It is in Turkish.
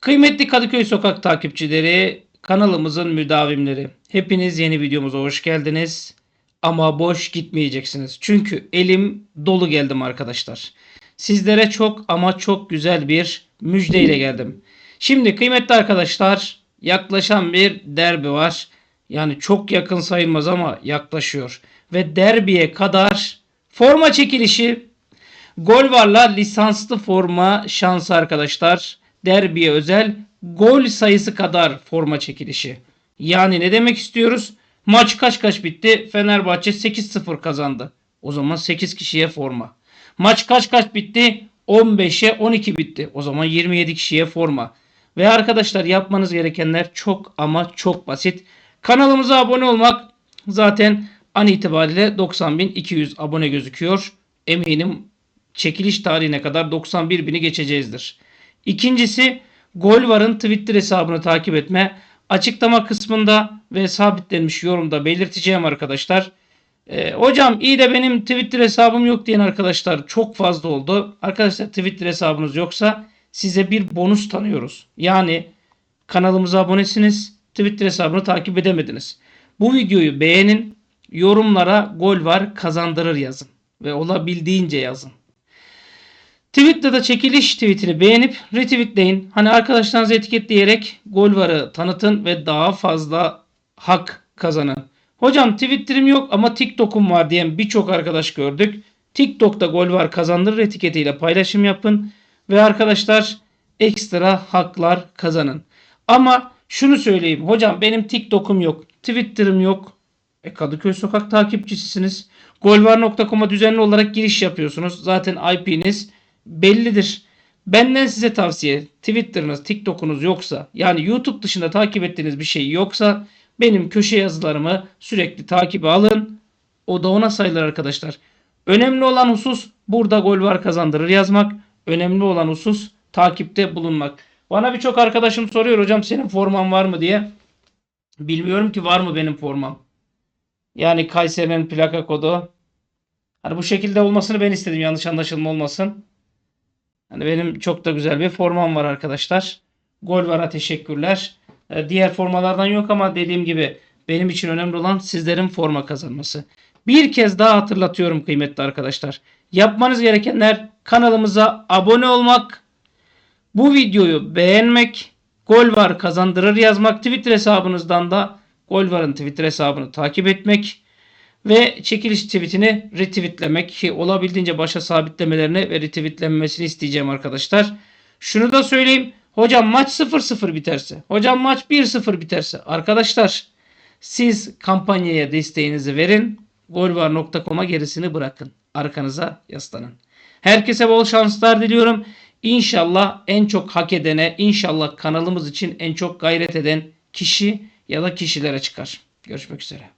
Kıymetli Kadıköy Sokak takipçileri, kanalımızın müdavimleri. Hepiniz yeni videomuza hoş geldiniz. Ama boş gitmeyeceksiniz. Çünkü elim dolu geldim arkadaşlar. Sizlere çok ama çok güzel bir müjdeyle geldim. Şimdi kıymetli arkadaşlar yaklaşan bir derbi var. Yani çok yakın sayılmaz ama yaklaşıyor. Ve derbiye kadar forma çekilişi Gol varla lisanslı forma şansı arkadaşlar. Derbiye özel gol sayısı kadar forma çekilişi. Yani ne demek istiyoruz? Maç kaç kaç bitti? Fenerbahçe 8-0 kazandı. O zaman 8 kişiye forma. Maç kaç kaç bitti? 15'e 12 bitti. O zaman 27 kişiye forma. Ve arkadaşlar yapmanız gerekenler çok ama çok basit. Kanalımıza abone olmak zaten an itibariyle 90.200 abone gözüküyor. Eminim çekiliş tarihine kadar 91 bini geçeceğizdir. İkincisi Golvar'ın Twitter hesabını takip etme. Açıklama kısmında ve sabitlenmiş yorumda belirteceğim arkadaşlar. Ee, hocam iyi de benim Twitter hesabım yok diyen arkadaşlar çok fazla oldu. Arkadaşlar Twitter hesabınız yoksa size bir bonus tanıyoruz. Yani kanalımıza abonesiniz. Twitter hesabını takip edemediniz. Bu videoyu beğenin. Yorumlara gol var kazandırır yazın. Ve olabildiğince yazın. Twitter'da çekiliş tweetini beğenip retweetleyin. Hani arkadaşlarınızı etiketleyerek Golvar'ı tanıtın ve daha fazla hak kazanın. Hocam Twitter'im yok ama TikTok'um var diyen birçok arkadaş gördük. TikTok'ta Golvar kazandırır etiketiyle paylaşım yapın ve arkadaşlar ekstra haklar kazanın. Ama şunu söyleyeyim. Hocam benim TikTok'um yok, Twitter'ım yok. E Kadıköy Sokak takipçisisiniz. Golvar.com'a düzenli olarak giriş yapıyorsunuz. Zaten IP'niz bellidir. Benden size tavsiye Twitter'ınız, TikTok'unuz yoksa yani YouTube dışında takip ettiğiniz bir şey yoksa benim köşe yazılarımı sürekli takibe alın. O da ona sayılır arkadaşlar. Önemli olan husus burada gol var kazandırır yazmak. Önemli olan husus takipte bulunmak. Bana birçok arkadaşım soruyor hocam senin forman var mı diye. Bilmiyorum ki var mı benim formam. Yani Kayseri'nin plaka kodu. Hani bu şekilde olmasını ben istedim yanlış anlaşılma olmasın. Hani benim çok da güzel bir formam var arkadaşlar. Gol vara teşekkürler. Ee, Diğer formalardan yok ama dediğim gibi benim için önemli olan sizlerin forma kazanması. Bir kez daha hatırlatıyorum kıymetli arkadaşlar. Yapmanız gerekenler kanalımıza abone olmak, bu videoyu beğenmek, gol var kazandırır yazmak, Twitter hesabınızdan da gol varın Twitter hesabını takip etmek ve çekiliş tweetini retweetlemek ki olabildiğince başa sabitlemelerini ve retweetlenmesini isteyeceğim arkadaşlar. Şunu da söyleyeyim. Hocam maç 0-0 biterse, hocam maç 1-0 biterse arkadaşlar siz kampanyaya desteğinizi verin. Golvar.com'a gerisini bırakın. Arkanıza yaslanın. Herkese bol şanslar diliyorum. İnşallah en çok hak edene, inşallah kanalımız için en çok gayret eden kişi ya da kişilere çıkar. Görüşmek üzere.